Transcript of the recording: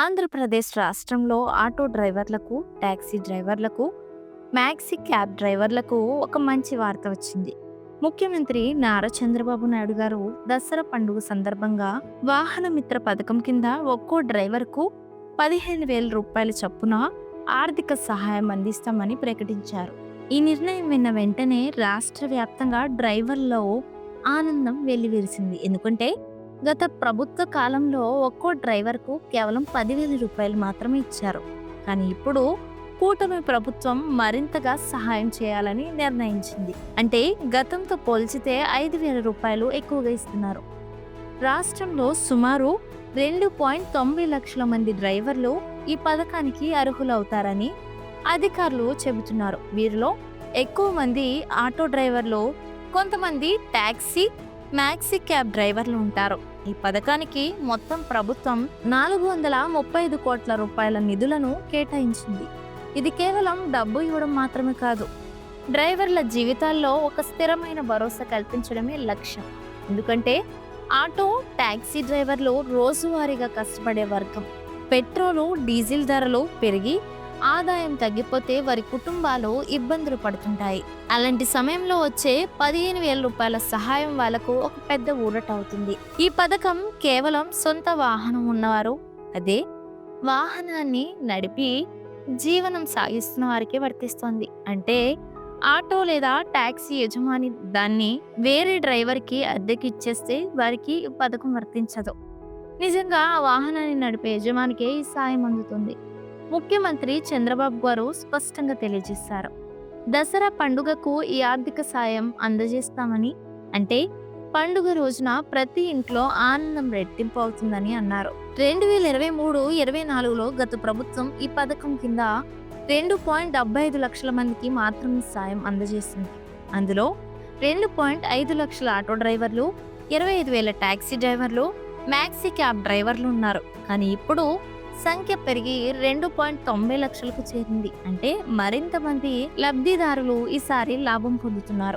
ఆంధ్రప్రదేశ్ రాష్ట్రంలో ఆటో డ్రైవర్లకు ట్యాక్సీ డ్రైవర్లకు మ్యాక్సీ క్యాబ్ డ్రైవర్లకు ఒక మంచి వార్త వచ్చింది. ముఖ్యమంత్రి నారా చంద్రబాబు నాయుడు గారు దసరా పండుగ సందర్భంగా వాహన మిత్ర పథకం కింద ఒక్కో డ్రైవర్కు పదిహేను వేల రూపాయల చొప్పున ఆర్థిక సహాయం అందిస్తామని ప్రకటించారు. ఈ నిర్ణయం విన్న వెంటనే రాష్ట్ర వ్యాప్తంగా డ్రైవర్లో ఆనందం వెల్లివిరిసింది. ఎందుకంటే గత ప్రభుత్వ కాలంలో ఒక్కో డ్రైవర్కు కేవలం పదివేల రూపాయలు మాత్రమే ఇచ్చారు. కానీ ఇప్పుడు కూటమి ప్రభుత్వం మరింతగా సహాయం చేయాలని నిర్ణయించింది. అంటే గతంతో పోల్చితే ఐదు వేల రూపాయలు ఎక్కువగా ఇస్తున్నారు. రాష్ట్రంలో సుమారు రెండు పాయింట్ తొంభై లక్షల మంది డ్రైవర్లు ఈ పథకానికి అర్హులవుతారని అధికారులు చెబుతున్నారు. వీరిలో ఎక్కువ మంది ఆటో డ్రైవర్లు కొంతమంది ట్యాక్సీ మ్యాక్సీ క్యాబ్ డ్రైవర్లు ఉంటారు. ఈ పథకానికి మొత్తం ప్రభుత్వం నాలుగు వందల ముప్పై ఐదు కోట్ల రూపాయల నిధులను కేటాయించింది. ఇది కేవలం డబ్బు ఇవ్వడం మాత్రమే కాదు డ్రైవర్ల జీవితాల్లో ఒక స్థిరమైన భరోసా కల్పించడమే లక్ష్యం. ఎందుకంటే ఆటో ట్యాక్సీ డ్రైవర్లు రోజువారీగా కష్టపడే వర్గం. పెట్రోలు డీజిల్ ధరలు పెరిగి ఆదాయం తగ్గిపోతే వారి కుటుంబాలు ఇబ్బందులు పడుతుంటాయి. అలాంటి సమయంలో వచ్చే పదిహేను వేల రూపాయల సహాయం వాళ్ళకు ఒక పెద్ద ఊరట అవుతుంది. ఈ పథకం కేవలం సొంత వాహనం ఉన్నవారు అదే వాహనాన్ని నడిపి జీవనం సాగిస్తున్న వారికి వర్తిస్తుంది. అంటే ఆటో లేదా ట్యాక్సీ యజమాని దాన్ని వేరే డ్రైవర్కి అద్దెకి ఇచ్చేస్తే వారికి ఈ పథకం వర్తించదు. నిజంగా ఆ వాహనాన్ని నడిపే యజమానికే ఈ సాయం అందుతుంది. ముఖ్యమంత్రి చంద్రబాబు గారు స్పష్టంగా తెలియజేశారు. దసరా పండుగకు ఈ ఆర్థిక సాయం అందజేస్తామని అంటే పండుగ రోజున ప్రతి ఇంట్లో ఆనందం రెట్టింపు అవుతుందని అన్నారు. రెండు వేల ఇరవై మూడు ఇరవై నాలుగులో గత ప్రభుత్వం ఈ పథకం కింద రెండు పాయింట్ డెబ్బై ఐదు లక్షల మందికి మాత్రమే సాయం అందజేసింది. అందులో రెండు పాయింట్ ఐదు లక్షల ఆటో డ్రైవర్లు ఇరవై ఐదు వేల టాక్సీ డ్రైవర్లు మ్యాక్సీ క్యాబ్ డ్రైవర్లు ఉన్నారు. కానీ ఇప్పుడు సంఖ్య పెరిగి రెండు పాయింట్ తొంభై లక్షలకు చేరింది. అంటే మరింత మంది లబ్ధిదారులు ఈసారి లాభం పొందుతున్నారు.